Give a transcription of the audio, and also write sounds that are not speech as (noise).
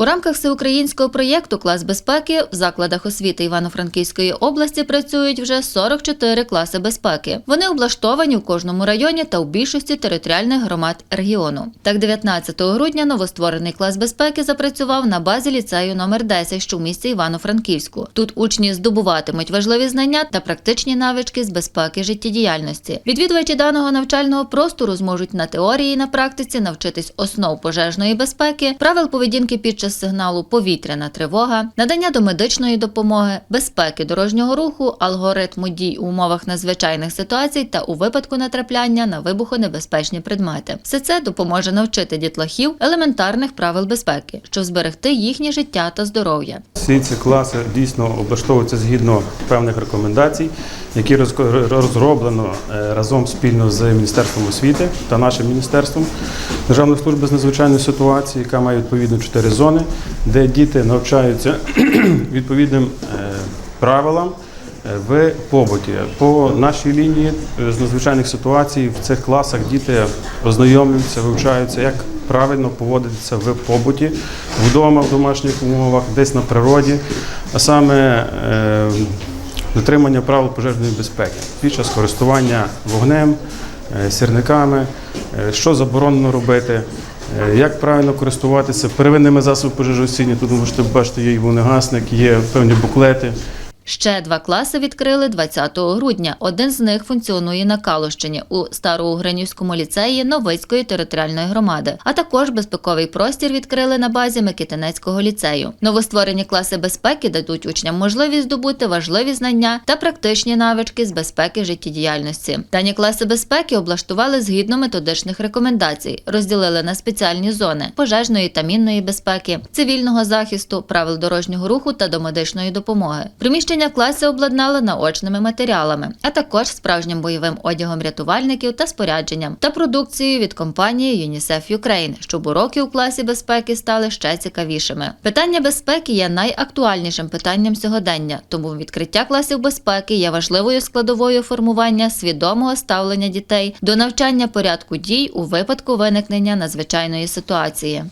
У рамках всеукраїнського проєкту Клас безпеки в закладах освіти Івано-Франківської області працюють вже 44 класи безпеки. Вони облаштовані в кожному районі та у більшості територіальних громад регіону. Так, 19 грудня новостворений клас безпеки запрацював на базі ліцею номер 10, що в місті Івано-Франківську. Тут учні здобуватимуть важливі знання та практичні навички з безпеки життєдіяльності. Відвідувачі даного навчального простору зможуть на теорії і на практиці навчитись основ пожежної безпеки, правил поведінки під час сигналу повітряна тривога, надання домедичної допомоги, безпеки дорожнього руху, алгоритму дій у умовах надзвичайних ситуацій та у випадку натрапляння на вибухонебезпечні предмети. Все це допоможе навчити дітлахів елементарних правил безпеки, щоб зберегти їхнє життя та здоров'я. Всі ці класи дійсно облаштовуються згідно певних рекомендацій, які розроблено е, разом спільно з Міністерством освіти та нашим міністерством Державної служби з надзвичайної ситуації, яка має відповідно чотири зони, де діти навчаються (clears throat) відповідним е, правилам. е, В побуті по нашій лінії е, з надзвичайних ситуацій в цих класах діти ознайомлюються, вивчаються, як правильно поводитися в побуті, вдома, в домашніх умовах, десь на природі, а саме дотримання правил пожежної безпеки під час користування вогнем, сірниками, що заборонено робити. Е, Як правильно користуватися первинними засобами пожежогасіння, тут ви можете бачити, є і вогнегасник, є певні буклети. Ще два класи відкрили 20 грудня. Один з них функціонує на Калущині у Староугринівському ліцеї Новицької територіальної громади. А також безпековий простір відкрили на базі Микитинецького ліцею. Новостворені класи безпеки дадуть учням можливість здобути важливі знання та практичні навички з безпеки життєдіяльності. Дані класи безпеки облаштували згідно методичних рекомендацій, розділили на спеціальні зони пожежної та мінної безпеки, цивільного захисту, правил дорожнього руху та домедичної допомоги. Приміщення класи обладнали наочними матеріалами, а також справжнім бойовим одягом рятувальників та спорядженням та продукцією від компанії UNICEF Ukraine, щоб уроки у класі безпеки стали ще цікавішими. Питання безпеки є найактуальнішим питанням сьогодення, тому відкриття класів безпеки є важливою складовою формування свідомого ставлення дітей до навчання порядку дій у випадку виникнення надзвичайної ситуації.